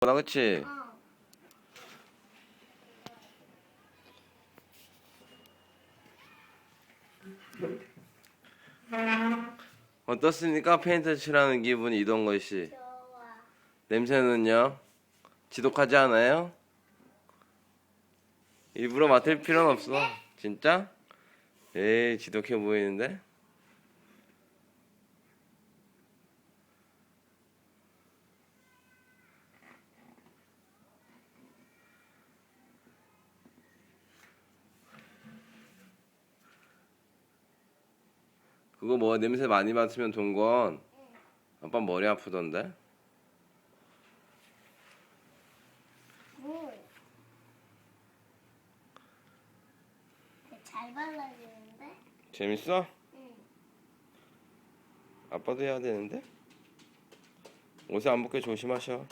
나 그치? 어. 어떻습니까? 페인트 칠하는 기분 이동건 씨. 좋아. 냄새는요? 지독하지 않아요? 일부러 맡을 필요는 없어. 진짜? 에이, 지독해 보이는데? 그거 뭐 냄새 많이 맡으면 동건 아빠 머리 아프던데? 물. 잘 발라지는데? 재밌어? 응. 아빠도 해야 되는데? 옷에 안 붙게 조심하셔.